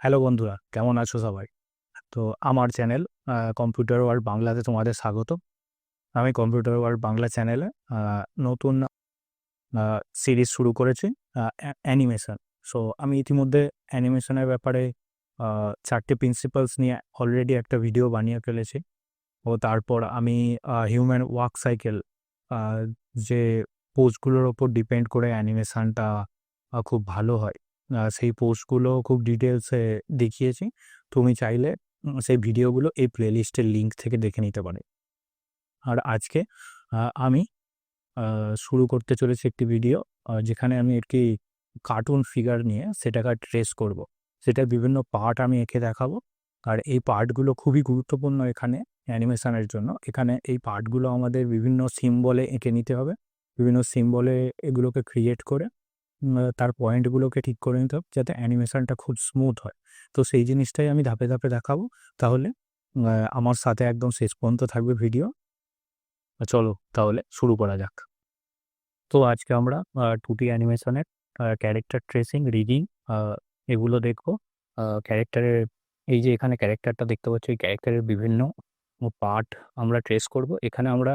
Hello বন্ধুরা, কেমন আছো সবাই? তো আমার চ্যানেল কম্পিউটার ওয়ার্ল্ড বাংলাতে তোমাদের স্বাগত। আমি কম্পিউটার ওয়ার্ল্ড বাংলা চ্যানেলে নতুন সিরিজ শুরু করেছি অ্যানিমেশন সো আমি ইতিমধ্যে অ্যানিমেশনের ব্যাপারে চারটে প্রিন্সিপালস নিয়ে অলরেডি একটা ভিডিও বানিয়ে ফেলেছি। ও তারপর আমি হিউম্যান ওয়ার্ক সাইকেল যে পোজগুলোর ওপর ডিপেন্ড করে অ্যানিমেশনটা খুব ভালো হয়। সেই পোস্টগুলো খুব ডিটেলসে দেখিয়েছি। তুমি চাইলে সেই ভিডিওগুলো এই প্লেলিস্টের লিঙ্ক থেকে দেখে নিতে পারে। আর আজকে আমি শুরু করতে চলেছি একটি ভিডিও যেখানে আমি একটি কার্টুন ফিগার নিয়ে সেটাকে ট্রেস করব। সেটার বিভিন্ন পার্ট আমি এঁকে দেখাবো। আর এই পার্টগুলো খুবই গুরুত্বপূর্ণ এখানে অ্যানিমেশনের জন্য। এখানে এই পার্টগুলো আমাদের বিভিন্ন সিম্বলে এঁকে নিতে হবে। বিভিন্ন সিম্বলে এগুলোকে ক্রিয়েট করে তার পয়েন্টগুলোকে ঠিক করে নিতে হবে যাতে অ্যানিমেশনটা খুব স্মুথ হয়। তো সেই জিনিসটাই আমি ধাপে ধাপে দেখাবো। তাহলে আমার সাথে একদম শেষ পর্যন্ত থাকবে ভিডিও চলো তাহলে শুরু করা যাক। তো আজকে আমরা টুটি অ্যানিমেশনের ক্যারেক্টার ট্রেসিং রিডিং এগুলো দেখব। ক্যারেক্টারের এই যে এখানে ক্যারেক্টারটা দেখতে পাচ্ছি এই ক্যারেক্টারের বিভিন্ন পার্ট আমরা ট্রেস করব। এখানে আমরা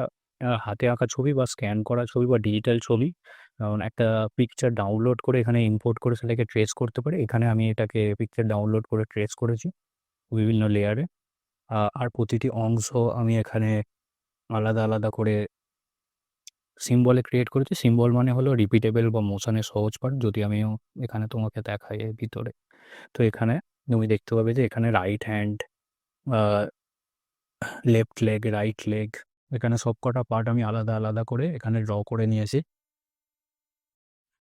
হাতে আঁকা ছবি বা স্ক্যান করা ছবি বা ডিজিটাল ছবি। কারণ একটা পিকচার ডাউনলোড করে এখানে ইম্পোর্ট করে সেটাকে ট্রেস করতে পারি। এখানে আমি এটাকে পিকচার ডাউনলোড করে ট্রেস করেছি বিভিন্ন লেয়ারে আর প্রতিটি অংশ আমি এখানে আলাদা আলাদা করে সিম্বলে ক্রিয়েট করেছি। সিম্বল মানে হলো রিপিটেবল বা মোশনের সহজ পার্ট যদি আমিও এখানে তোমাকে দেখাই এর ভিতরে। তো এখানে তুমি দেখতে পাবে যে এখানে right hand left leg right leg এখানে সব কটা পার্ট আমি আলাদা আলাদা করে এখানে ড্র করে নিয়েছি।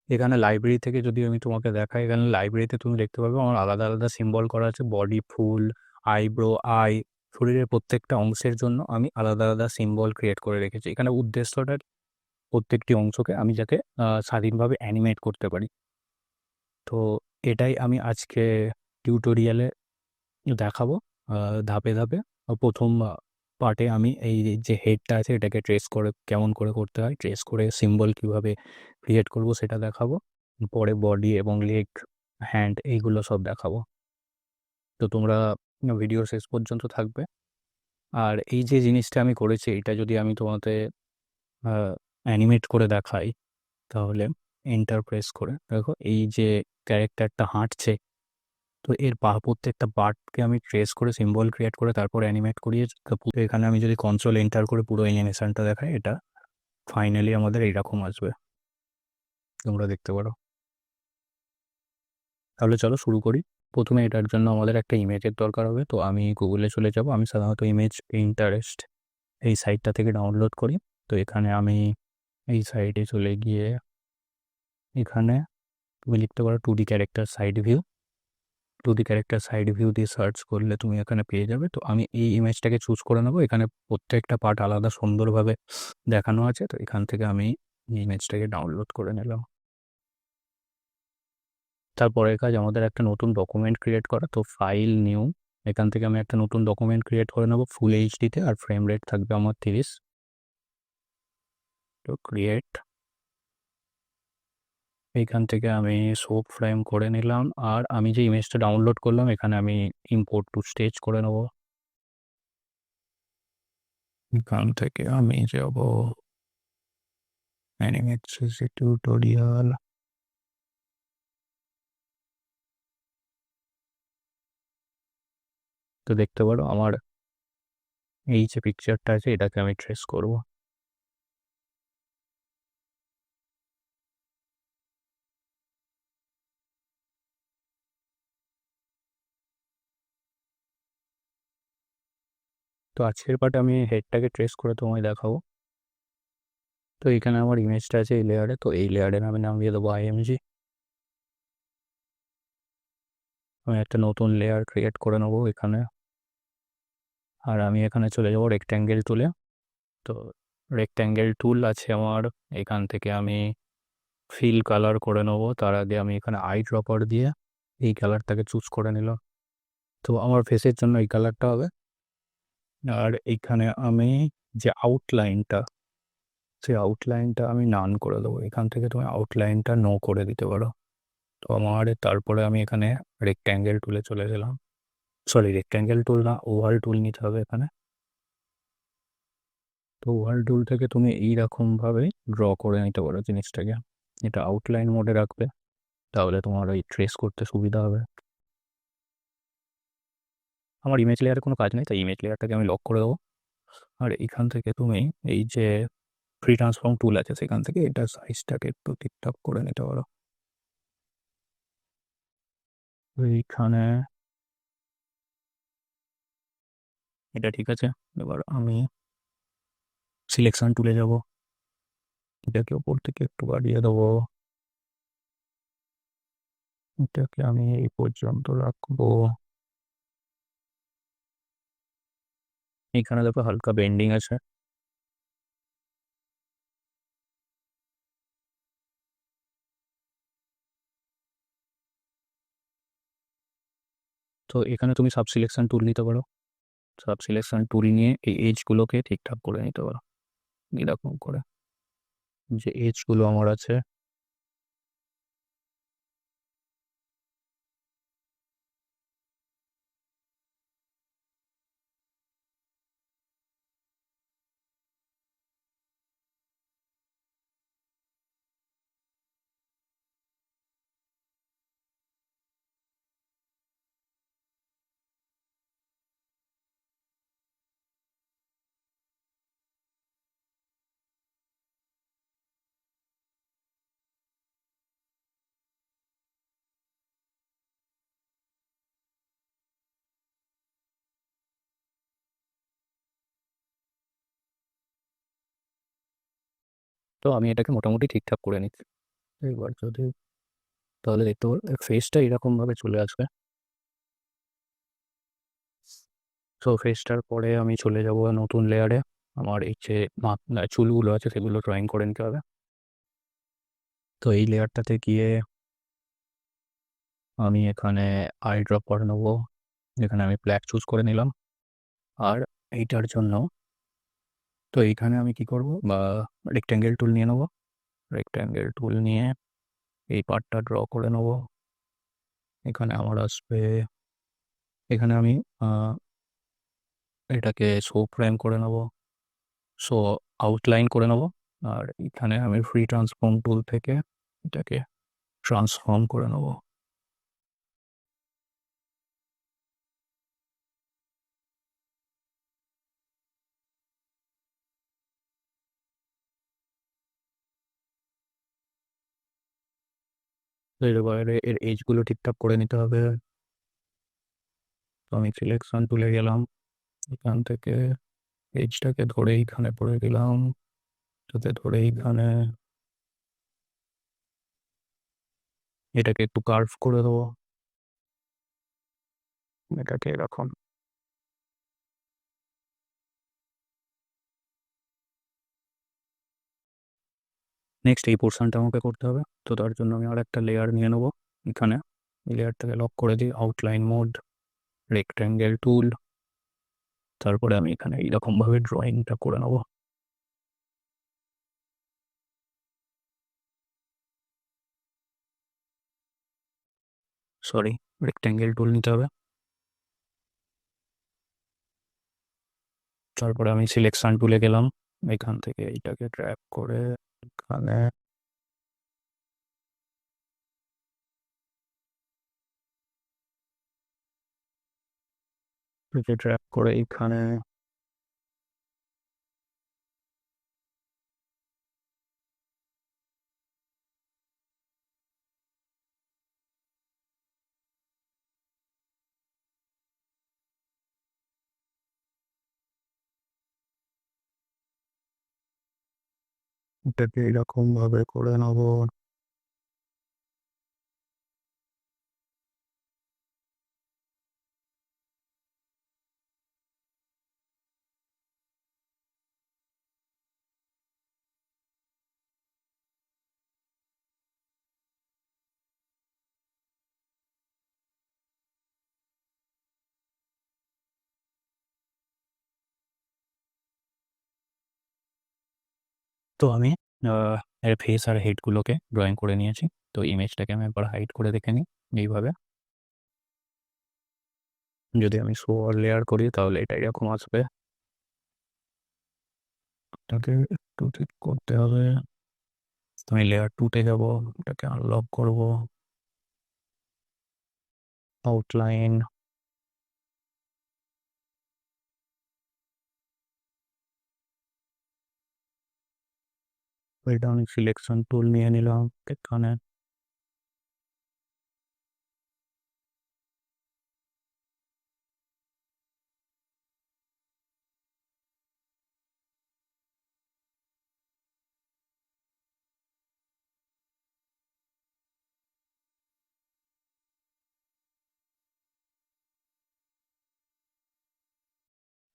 এখানে লাইব্রেরি থেকে যদি আমি তোমাকে দেখাই, এখানে লাইব্রেরিতে তুমি দেখতে পাবে আমার আলাদা আলাদা সিম্বল করা আছে বডি ফুল আইব্রো আই শরীরের প্রত্যেকটা অংশের জন্য আমি আলাদা আলাদা সিম্বল ক্রিয়েট করে রেখেছি। এখানে উদ্দেশ্যটা প্রত্যেকটি অংশকে আমি যাতে স্বাধীনভাবে অ্যানিমেট করতে পারি। তো এটাই আমি আজকে টিউটোরিয়ালে দেখাবো ধাপে ধাপে। প্রথম পার্টে আমি এই যে হেডটা আছে এটাকে ট্রেস করে, কেমন করে করতে হয় ট্রেস করে সিম্বল কীভাবে ক্রিয়েট করব সেটা দেখাবো। পরে বডি এবং লেগ হ্যান্ড এইগুলো সব দেখাবো। তো তোমরা ভিডিও শেষ পর্যন্ত থাকবে। আর এই যে জিনিসটা আমি করেছি, এটা যদি আমি তোমাদের অ্যানিমেট করে দেখাই, তাহলে এন্টার প্রেস করে। দেখো, এই যে ক্যারেক্টারটা হাঁটছে তো এর পা প্রত্যেকটা পার্টকে আমি ট্রেস করে সিম্বল ক্রিয়েট করে, তারপর অ্যানিমেট করিয়ে এখানে আমি যদি কন্ট্রোল এন্টার করে পুরো অ্যানিমেশনটা দেখাই, এটা ফাইনালি আমাদের এইরকম আসবে। তোমরা দেখতে পারো। তাহলে চলো শুরু করি। প্রথমে এটার জন্য আমাদের একটা ইমেজের দরকার হবে। তো আমি গুগলে চলে যাব। আমি সাধারণত ইমেজ ইন্টারেস্ট এই সাইটটা থেকে ডাউনলোড করি। তো এখানে আমি এই সাইডে চলে গিয়ে এখানে তুমি লিখতে পারো two D character side view D character side view দিয়ে সার্চ করলে তুমি এখানে পেয়ে যাবে। তো আমি এই ইমেজটাকে চুজ করে নেব। এখানে প্রত্যেকটা পার্ট আলাদা সুন্দরভাবে দেখানো আছে। তো এখান থেকে আমি ইমেজটাকে ডাউনলোড করে নিলাম। তারপরের কাজ আমাদের একটা নতুন ডকুমেন্ট ক্রিয়েট করা। তো ফাইল নিউ এখান থেকে আমি একটা নতুন ডকুমেন্ট ক্রিয়েট করে নেব ফুল এইচডিতে আর ফ্রেম রেট থাকবে আমার তিরিশ। তো ক্রিয়েট এইখান থেকে আমি সোপ ফ্রেম করে নিলাম। আর আমি যে ইমেজটা ডাউনলোড করলাম এখানে আমি ইম্পোর্ট টু স্টেজ করে নেব। এখান থেকে আমি যাব অ্যানিমেটস টিউটোরিয়াল তো দেখতে পারো আমার এই যে পিকচারটা আছে এটাকে আমি ট্রেস করব। আজকের পার্টে আমি হেডটাকে ট্রেস করে তোমায় দেখাবো। তো এখানে আমার ইমেজটা আছে এই লেয়ারে তো এই লেয়ারে আমি নাম দিয়ে দেবো আইএমজি আমি একটা নতুন লেয়ার ক্রিয়েট করে নেব এখানে। আর আমি এখানে চলে যাব রেক্ট্যাঙ্গেল টুলে তো রেক্ট্যাঙ্গেল টুল আছে আমার, এখান থেকে আমি ফিল কালার করে নেব। তার আগে আমি এখানে আই ড্রপার দিয়ে এই কালারটাকে চুজ করে নিলাম। তো আমার ফেসের জন্য এই কালারটা হবে। আর এইখানে আমি যে আউটলাইনটা সেই আউটলাইনটা আমি নান করে দেবো। এখান থেকে তুমি আউটলাইনটা নো করে দিতে পারো। তো আমার তারপরে আমি এখানে রেক্ট্যাঙ্গেল টুলে চলে গেলাম। সরি রেক্ট্যাঙ্গেল টুল না ওভাল টুল নিতে হবে এখানে। তো ওভাল টুল থেকে তুমি এইরকমভাবে ড্র করে নিতে পারো জিনিসটাকে। এটা আউটলাইন মোডে রাখবে। তাহলে তোমার ওই ট্রেস করতে সুবিধা হবে। আমার ইমেজ লেয়ারে কোনো কাজ নেই, তাই ইমেজ লেয়ারটাকে আমি লক করে দেবো। আর এখান থেকে তুমি এই যে ফ্রি ট্রান্সফর্ম টুল আছে, সেখান থেকে এটা সাইজটাকে একটু ঠিকঠাক করে নিতে পারো। এইখানে এটা ঠিক আছে, এবার আমি সিলেকশন টুলে যাব। এটাকে ওপর থেকে একটু বাড়িয়ে দেবো। এটাকে আমি এই পর্যন্ত রাখব। এখানে দেখো হালকা বেন্ডিং আছে। তো এখানে তুমি সাব সিলেকশন টুল নিতে পারো। সাব সিলেকশন টুল নিয়ে এই এজগুলোকে ঠিকঠাক করে নিতে পারো। এরকম করে। যে এজগুলো আমার আছে তো আমি এটাকে মোটামুটি ঠিকঠাক করে নিচ্ছি। এবার যদি তাহলে দেখতে পারো ফেসটা এরকমভাবে চলে আসবে। সো ফেসটার পরে আমি চলে যাব নতুন লেয়ারে আমার এই যে চুলগুলো আছে সেগুলো ড্রয়িং করে নিতে হবে। তো এই লেয়ারটাতে গিয়ে আমি এখানে আই ড্রপ করে নেব। এখানে আমি ব্ল্যাক চুজ করে নিলাম। আর এইটার জন্য তো এইখানে আমি কি করব? বা রেক্ট্যাঙ্গেল টুল নিয়ে নেব। রেক্ট্যাঙ্গেল টুল নিয়ে এই পার্টটা ড্র করে নেব। এখানে আমার আসবে, এখানে আমি এটাকে শো ফ্রেম করে নেব। শো আউটলাইন করে নেব। আর এখানে আমি ফ্রি ট্রান্সফর্ম টুল থেকে এটাকে ট্রান্সফর্ম করে নেব। এর এজগুলো ঠিকঠাক করে নিতে হবে। তো আমি সিলেকশন তুলে গেলাম। এখান থেকে এজটাকে ধরে এইখানে পড়ে দিলাম যাতে ধরে এইখানে এটাকে একটু কার্ভ করে দেবো। এটাকে এরকম। নেক্সট এই পোর্শনটা আমাকে করতে হবে। তো তার জন্য আমি আর একটা লেয়ার নিয়ে নেব। এখানে লেয়ারটাকে লক করে দিই। আউটলাইন মোড রেক্ট্যাঙ্গেল টুল তারপরে আমি এখানে এইরকমভাবে ড্রয়িংটা করে নেব। সরি রেক্ট্যাঙ্গেল টুল নিতে হবে। তারপরে আমি সিলেকশন টুলে গেলাম। এখান থেকে এইটাকে ট্র্যাক করে かね。ちょち、これいいかね。এটাকে এরকম ভাবে করে নেব। তো আমি এর ফেস আর হেডগুলোকে ড্রয়িং করে নিয়েছি। তো ইমেজটাকে আমি একবার হাইড করে দেখে নিই, এইভাবে। যদি আমি শো আর লেয়ার করি, তাহলে এটা এরকম আসবে। একটু ঠিক করতে হবে। আমি লেয়ার টুতে যাব, এটাকে আনলক করব। আউটলাইন এটা আমি সিলেকশন টুল নিয়ে নিলাম এখানে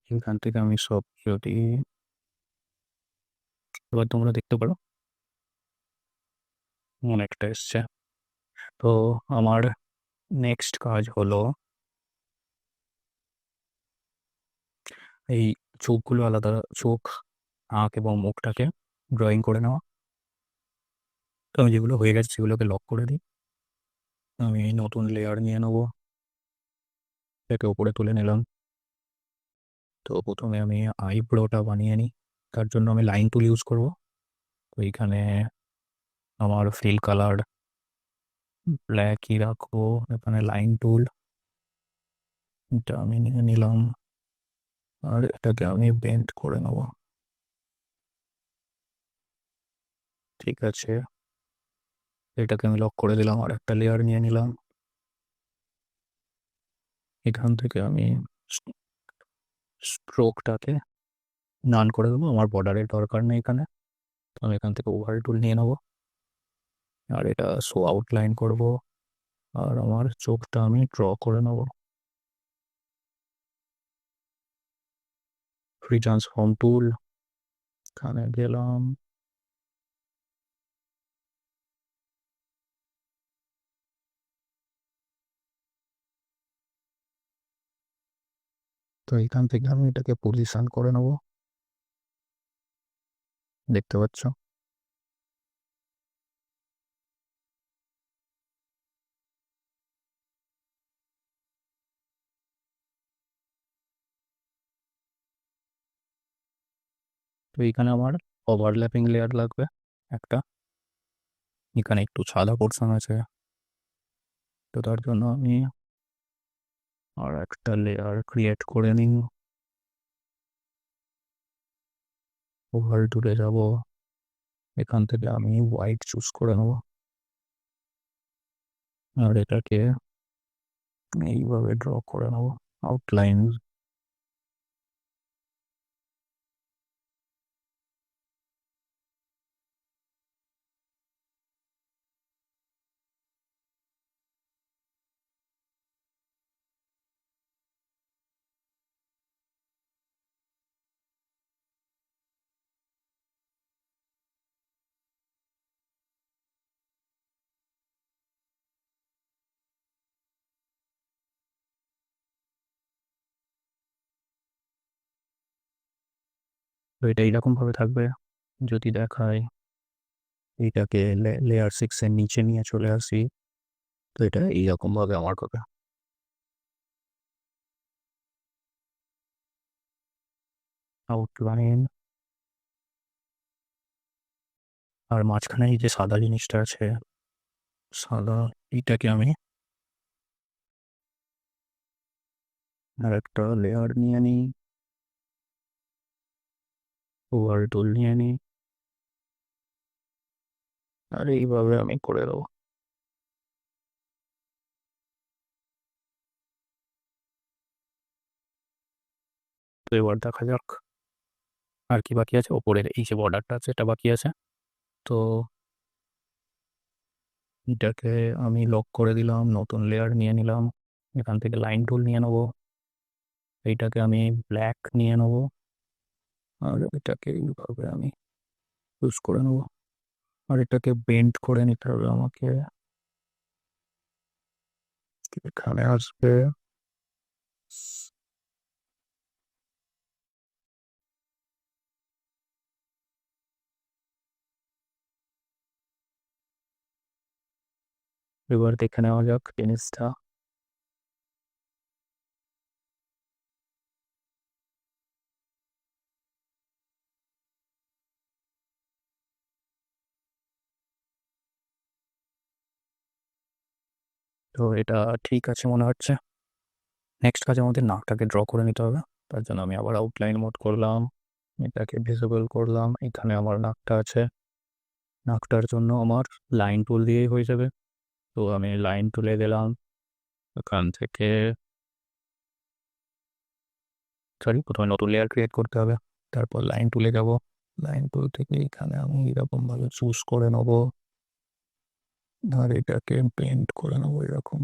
এখান থেকে আমি সব যদি এবার তোমরা দেখতে পারো। অনেকটা এসছে। তো আমার নেক্সট কাজ হলো এই চোখগুলো আলাদা, চোখ আঁক এবং মুখটাকে ড্রয়িং করে নেওয়া। তো আমি যেগুলো হয়ে গেছে সেগুলোকে লক করে দিই। আমি নতুন লেয়ার নিয়ে নেব। এটাকে ওপরে তুলে নিলাম। তো প্রথমে আমি আইব্রোটা বানিয়ে নিই। তার জন্য আমি লাইন টুল ইউজ করব। তো এইখানে আমার ফিল কালার ব্ল্যাকই রাখব, এখানে লাইন টুল এটা আমি নিয়ে নিলাম। আর এটাকে আমি বেন্ড করে নেব। ঠিক আছে। এটাকে আমি লক করে দিলাম, আর একটা লেয়ার নিয়ে নিলাম। এখান থেকে আমি স্ট্রোকটাকে নান করে দেবো, আমার বর্ডারের দরকার নেই এখানে। তো আমি এখান থেকে ওভার টুল নিয়ে নেব। আর এটা শো আউটলাইন করব। আর আমার চোখটা আমি ড্র করে নেব। ফ্রি ট্রান্সফর্ম টুল এখানে গেলাম। তো এখান থেকে আমি এটাকে পজিশন করে নেব। দেখতে পাচ্ছ। তো এখানে আমার ওভারল্যাপিং লেয়ার লাগবে একটা। এখানে একটু সাদা পোর্শন আছে। তো তার জন্য আমি আর একটা লেয়ার ক্রিয়েট করে নিই। ওভার টুলে যাব। এখান থেকে আমি হোয়াইট চুজ করে নেব। আর এটাকে এইভাবে ড্র করে নেব। আউটলাইন তো এটা এইরকমভাবে থাকবে যদি দেখায়। এইটাকে লেয়ার সিক্সের নিচে নিয়ে চলে আসি। তো এটা এইরকমভাবে আমার হবে। আউটলাইন আর মাঝখানে এই যে সাদা জিনিসটা আছে, সাদা এইটাকে আমি আর একটা লেয়ার নিয়ে নিই। ওভার টুল নিয়ে নিই আর এইভাবে আমি করে দেবো। তো এবার দেখা যাক আর কি বাকি আছে। ওপরের এই যে বর্ডারটা আছে, এটা বাকি আছে। তো এটাকে আমি লক করে দিলাম, নতুন লেয়ার নিয়ে নিলাম। এখান থেকে লাইন টুল নিয়ে নেব। এইটাকে আমি ব্ল্যাক নিয়ে নেব। আর এটাকে এইভাবে আমি ইউজ করে নেব। আর এটাকে বেন্ড করে নিতে হবে আমাকে। এখানে আসবে। এবার দেখে নেওয়া যাক জিনিসটা। তো এটা ঠিক আছে মনে হচ্ছে। নেক্সট কাজ আমাদের নাকটাকে ড্র করে নিতে হবে। তার জন্য আমি আবার আউটলাইন মোড করলাম। এটাকে ভিজিবল করলাম। এখানে আমার নাকটা আছে। নাকটার জন্য আমার লাইন টুল দিয়েই হয়ে যাবে। তো আমি লাইন তুলে দিলাম। এখান থেকে সরি প্রথমে নতুন লেয়ার ক্রিয়েট করতে হবে। তারপর লাইন তুলে যাব। লাইন টুল থেকে এখানে আমি এরকমভাবে চুজ করে নেব। আর এটাকে পেন্ট করে নেব এরকম।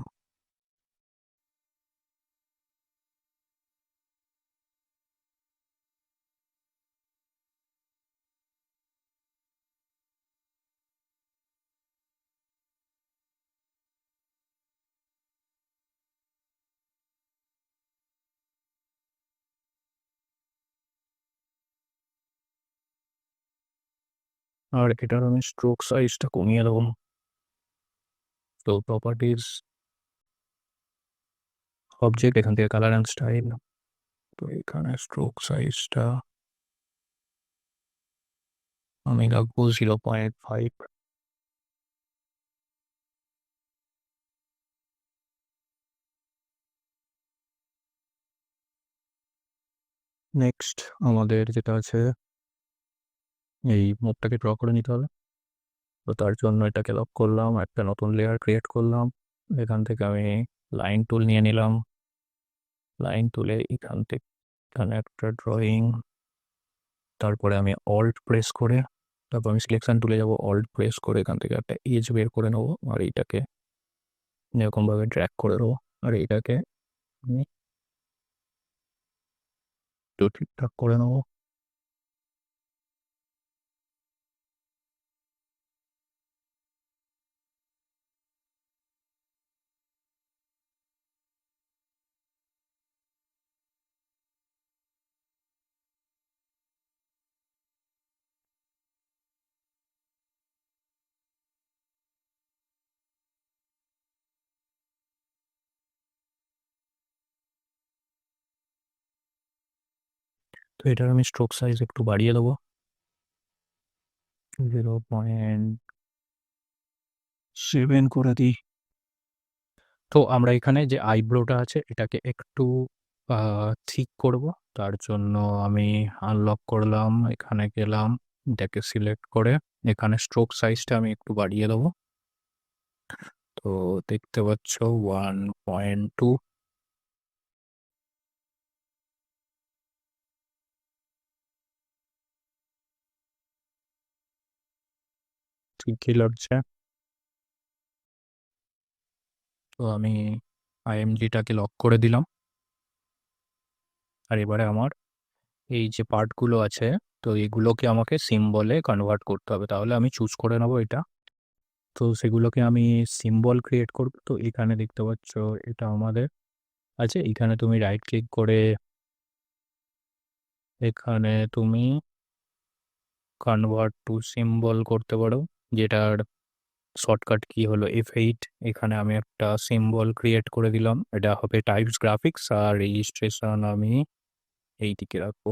আর এটার আমি স্ট্রোক সাইজটা কমিয়ে দেবো। তো প্রপার্টিস অবজেক্ট এখান থেকে কালার অ্যান্ড স্টাইল তো এখানে স্ট্রোক সাইজটা আমি রাখব জিরো পয়েন্ট ফাইভ নেক্সট আমাদের যেটা আছে, এই মুখটাকে ড্র করে নিতে হবে। তো তার জন্য এটাকে লক করলাম, একটা নতুন লেয়ার ক্রিয়েট করলাম। এখান থেকে আমি লাইন টুল নিয়ে নিলাম। লাইন তুলে এখান থেকে এখানে একটা ড্রয়িং তারপরে আমি অল্ট প্রেস করে, তারপর আমি সিলেকশন তুলে যাব অল্ট প্রেস করে এখান থেকে একটা এজ বের করে নেব, আর এইটাকে এরকমভাবে ড্র্যাক করে দেবো, আর এইটাকে আমি একটু ঠিকঠাক করে নেব। তো এটার আমি স্ট্রোক সাইজ একটু বাড়িয়ে দেবো। জিরো পয়েন্ট সেভেন করে দিই। তো আমরা এখানে যে আইব্রোটা আছে, এটাকে একটু ঠিক করব। তার জন্য আমি আনলক করলাম, এখানে গেলাম, এটাকে সিলেক্ট করে এখানে স্ট্রোক সাইজটা আমি একটু বাড়িয়ে দেবো। তো দেখতে পাচ্ছ ওয়ান পয়েন্ট টু ঠিকই লাগছে তো আমি আইএমজিটাকে লক করে দিলাম। আর এবারে আমার এই যে পার্টগুলো আছে, তো এগুলোকে আমাকে সিম্বলে কনভার্ট করতে হবে। তাহলে আমি চুজ করে নেব এটা। তো সেগুলোকে আমি সিম্বল ক্রিয়েট করব। তো এখানে দেখতে পাচ্ছ এটা আমাদের আছে। এখানে তুমি রাইট ক্লিক করে এখানে তুমি কনভার্ট টু সিম্বল করতে পারো। যেটার শর্টকাট কি হলো এফ এইট এখানে আমি একটা সিম্বল ক্রিয়েট করে দিলাম। এটা হবে টাইপস গ্রাফিক্স আর রেজিস্ট্রেশন আমি এই দিকে রাখব।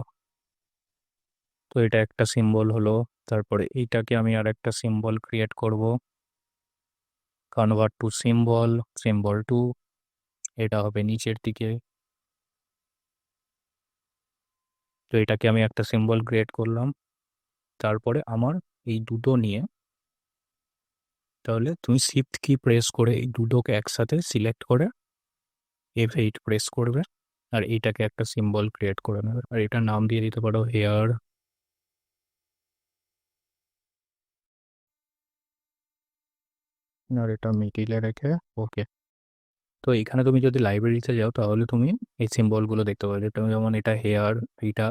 তো এটা একটা সিম্বল হলো। তারপরে এইটাকে আমি আর একটা সিম্বল ক্রিয়েট করব। Convert to symbol symbol two এটা হবে নিচের দিকে। তো এটাকে আমি একটা সিম্বল ক্রিয়েট করলাম। তারপরে আমার এই দুটো নিয়ে তাহলে তুমি শিফট কি প্রেস করে এই দুটোকে একসাথে সিলেক্ট করে এফ এইট প্রেস করবে আর এইটাকে একটা সিম্বল ক্রিয়েট করে নেবে। আর এটা নাম দিয়ে দিতে পারো হেয়ার আর এটা মিডিলে রেখে ওকে তো এখানে তুমি যদি লাইব্রেরিতে যাও তাহলে তুমি এই সিম্বলগুলো দেখতে পাবে। তুমি যেমন এটা হেয়ার এইটা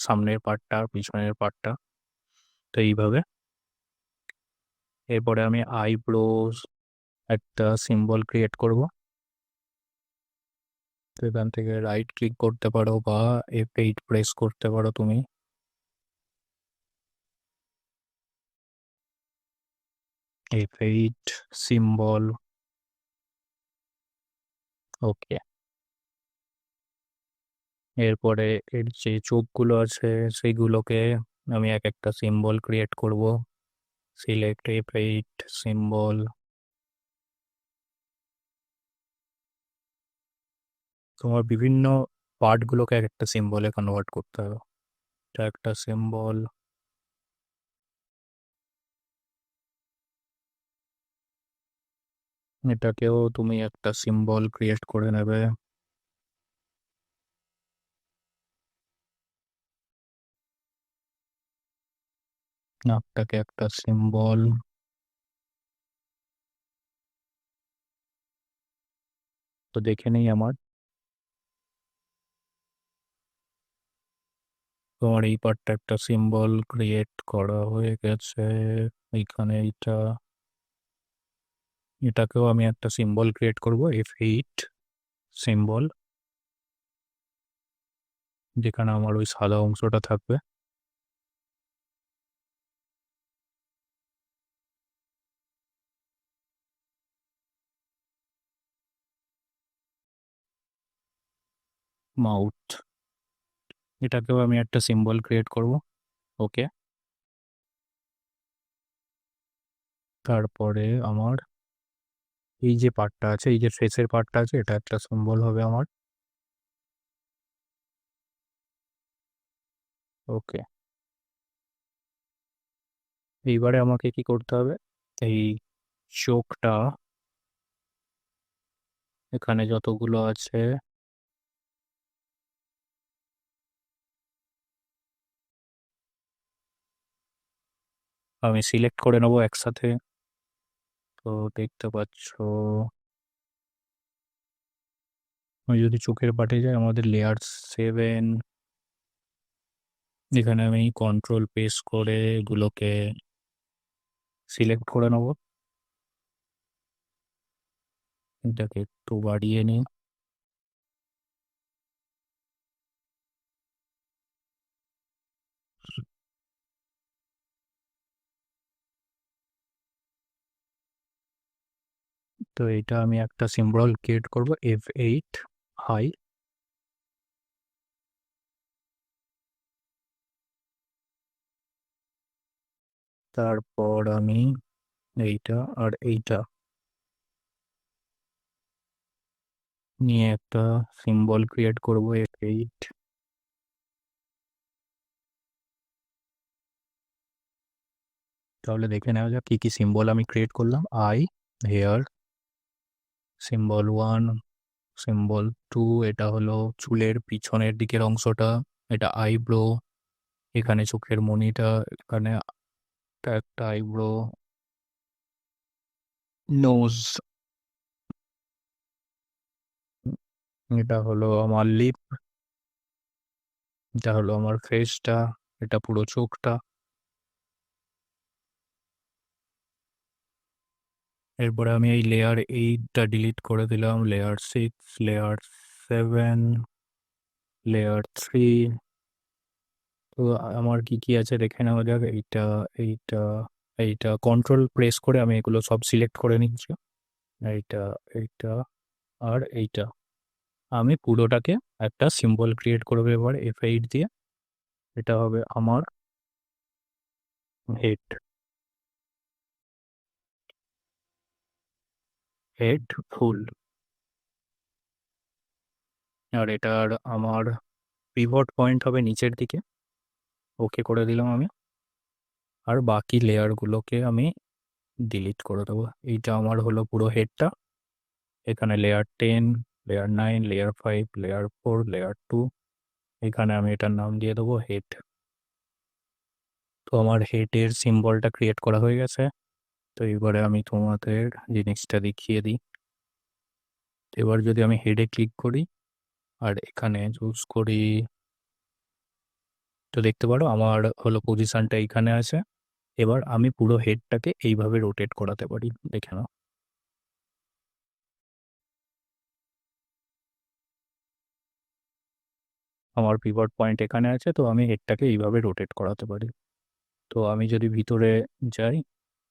সামনের পার্টটা পিছনের পার্টটা তো এইভাবে এরপরে আমি আইব্রোজ একটা সিম্বল ক্রিয়েট করব। তো এখান থেকে রাইট ক্লিক করতে পারো বা এফ এইট প্রেস করতে পারো তুমি। এফ এইট সিম্বল ওকে এরপরে এর যে চোখগুলো আছে সেইগুলোকে আমি এক একটা সিম্বল ক্রিয়েট করব। সিলেক্ট এফ এইট সিম্বল তোমার বিভিন্ন পার্টগুলোকে এক একটা সিম্বলে কনভার্ট করতে হবে। এটা একটা সিম্বল এটাকেও তুমি একটা সিম্বল ক্রিয়েট করে নেবে। নাকটাকে একটা সিম্বল তো দেখে নেই আমার। তোমার এই পার্টটা একটা সিম্বল ক্রিয়েট করা হয়ে গেছে, এইখানে এইটা। এটাকেও আমি একটা সিম্বল ক্রিয়েট করব এফ এইট সিম্বল যেখানে আমার ওই সাদা অংশটা থাকবে। মাউথ। এটাকেও আমি একটা সিম্বল ক্রিয়েট করব, ওকে। তারপরে আমার এই যে পার্টটা আছে, এই যে ফেসের পার্টটা আছে, এটা একটা সিম্বল হবে আমার। ওকে। এইবারে আমাকে কি করতে হবে? এই চোখটা, এখানে যতগুলো আছে আমি সিলেক্ট করে নেব একসাথে। তো দেখতে পাচ্ছ। আমি যদি চোখের পাটে যাই, আমাদের লেয়ার সেভেন এখানে আমি কন্ট্রোল পেস করে এগুলোকে সিলেক্ট করে নেব। এটাকে একটু বাড়িয়ে নিই। তো এটা আমি একটা সিম্বল ক্রিয়েট করব এফ এইট হাই তারপর আমি এইটা আর এইটা নিয়ে একটা সিম্বল ক্রিয়েট করব এফ এইট তাহলে দেখে নেওয়া যাক কি কি সিম্বল আমি ক্রিয়েট করলাম eye hair symbol one symbol two এটা হলো চুলের পিছনের দিকের অংশটা, এটা আইব্রো এখানে চোখের মনিটা এখানে একটা আইব্রো নোজ এটা হলো আমার লিপ এটা হলো আমার ফেসটা এটা পুরো চোখটা। এরপরে আমি এই লেয়ার এইটটা ডিলিট করে দিলাম layer six layer seven layer three তো আমার কি কি আছে দেখে নেওয়া যাক, এইটা এইটা এইটা কন্ট্রোল প্রেস করে আমি এগুলো সব সিলেক্ট করে নিচ্ছি। এইটা এইটা আর এইটা। আমি পুরোটাকে একটা সিম্বল ক্রিয়েট করব এবার এফ এইট দিয়ে। এটা হবে আমার হেড হেড ফুল। আর এটার আমার পিভট পয়েন্ট হবে নিচের দিকে। ওকে করে দিলাম আমি। আর বাকি লেয়ারগুলোকে আমি ডিলিট করে দেবো। এইটা আমার হলো পুরো হেডটা এখানে layer ten layer nine layer five layer four layer two এখানে আমি এটার নাম দিয়ে দেবো হেড তো আমার হেডের সিম্বলটা ক্রিয়েট করা হয়ে গেছে। তো এবারে আমি তোমাদের জিনিসটা দেখিয়ে দিই। এবার যদি আমি হেডে ক্লিক করি, আর এখানে চুজ করি, তো দেখতে পারো আমার হলো পজিশনটা এইখানে আছে। এবার আমি পুরো হেডটাকে এইভাবে রোটেট করাতে পারি, দেখে নাও। আমার পিভট পয়েন্ট এখানে আছে, তো আমি হেডটাকে এইভাবে রোটেট করাতে পারি। তো আমি যদি ভিতরে যাই,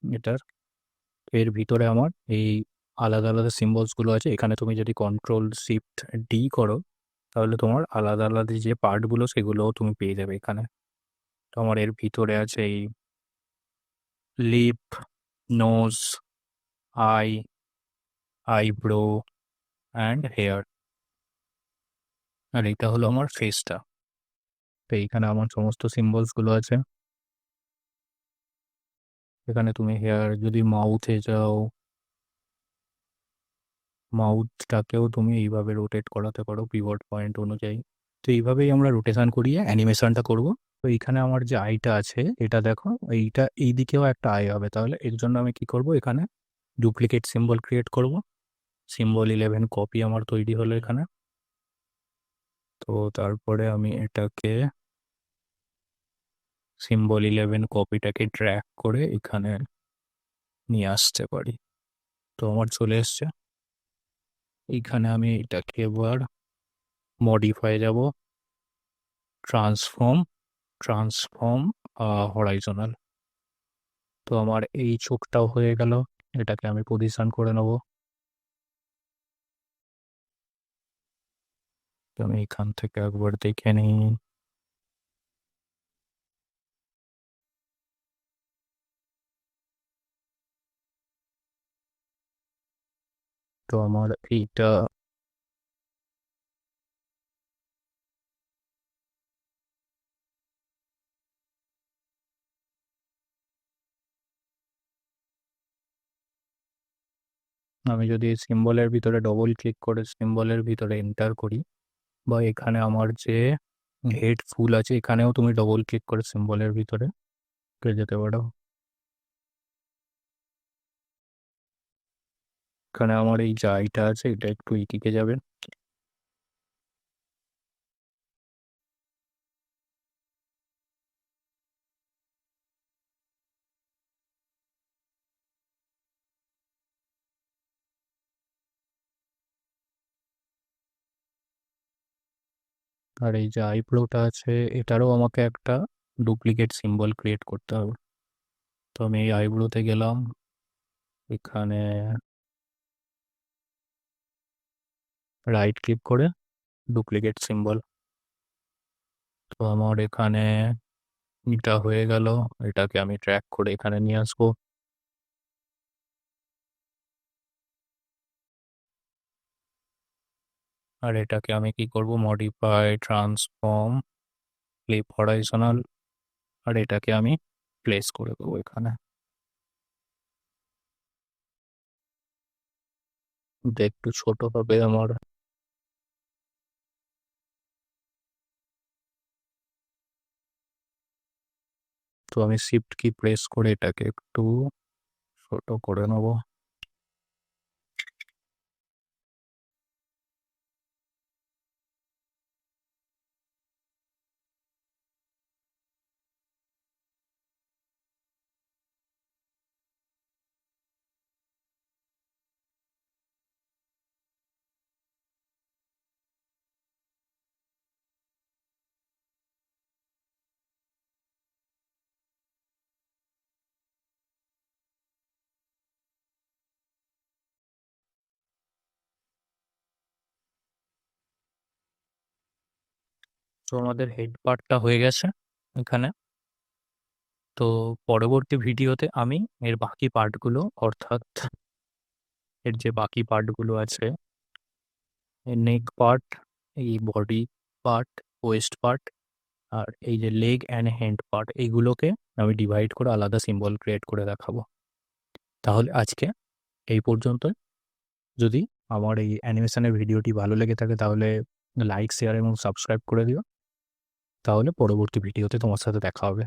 এটার এর ভিতরে আমার এই আলাদা আলাদা সিম্বলসগুলো আছে। এখানে তুমি যদি কন্ট্রোল শিফট ডি করো, তাহলে তোমার আলাদা আলাদা যে পার্টগুলো সেগুলোও তুমি পেয়ে যাবে এখানে। তো আমার এর ভিতরে আছে এই lip nose eye eyebrow and hair আর এটা হলো আমার ফেসটা তো এইখানে আমার সমস্ত সিম্বলসগুলো আছে। এখানে তুমি হেয়ার যদি মাউথে যাও মাউথটাকেও তুমি এইভাবে রোটেট করাতে পারো পিভট পয়েন্ট অনুযায়ী। তো এইভাবেই আমরা রোটেশন করিয়ে অ্যানিমেশনটা করব। তো এইখানে আমার যে আইটা আছে, এটা দেখো, এইটা এই দিকেও একটা আই হবে। তাহলে এর জন্য আমি কি করব? এখানে ডুপ্লিকেট সিম্বল ক্রিয়েট করব। সিম্বল ইলেভেন কপি আমার তৈরি হলো এখানে। তো তারপরে আমি এটাকে সিম্বল ইলেভেন কপিটাকে ট্র্যাক করে এখানে নিয়ে আসতে পারি। তো আমার চলে এসছে। এইখানে আমি এটাকে এবার মডিফাই যাব ট্রান্সফর্ম ট্রান্সফর্ম হরাইজোনাল তো আমার এই চোখটাও হয়ে গেল। এটাকে আমি পজিশন করে নেব। আমি এখান থেকে একবার দেখে নিই। তো আমার এইটা আমি যদি সিম্বলের ভিতরে ডবল ক্লিক করে সিম্বলের ভিতরে এন্টার করি বা এখানে আমার যে হেড ফুল আছে এখানেও তুমি ডবল ক্লিক করে সিম্বলের ভিতরে যেতে পারো। এখানে আমার এই যে আইটা আছে, এটা একটু এদিকে যাবে আর এই যে আইব্রোটা আছে, এটারও আমাকে একটা ডুপ্লিকেট সিম্বল ক্রিয়েট করতে হবে। তো আমি এই আইব্রোতে গেলাম, এখানে রাইট ক্লিক করে ডুপ্লিকেট সিম্বল তো আমার এখানে এটা হয়ে গেল, এটাকে আমি ট্র্যাক করে এখানে নিয়ে আসব। আর এটাকে আমি কি করব? মডিফাই ট্রান্সফর্ম ফ্লিপ হরাইজনাল আর এটাকে আমি প্লেস করে দেবো এখানে। একটু ছোট হবে আমার। তো আমি শিফট কি প্রেস করে এটাকে একটু ছোট করে নেব। তো আমাদের হেড পার্টটা হয়ে গেছে এখানে। তো পরবর্তী ভিডিওতে আমি এর বাকি পার্টগুলো অর্থাৎ এর যে বাকি পার্টগুলো আছে নেক পার্ট এই বডি পার্ট ওয়েস্ট পার্ট আর এই যে লেগ অ্যান্ড হ্যান্ড পার্ট এইগুলোকে আমি ডিভাইড করে আলাদা সিম্বল ক্রিয়েট করে দেখাবো। তাহলে আজকে এই পর্যন্ত যদি আমার এই অ্যানিমেশনের ভিডিওটি ভালো লেগে থাকে, তাহলে লাইক শেয়ার এবং সাবস্ক্রাইব করে দিও। তাহলে পরবর্তী ভিডিওতে তোমার সাথে দেখা হবে।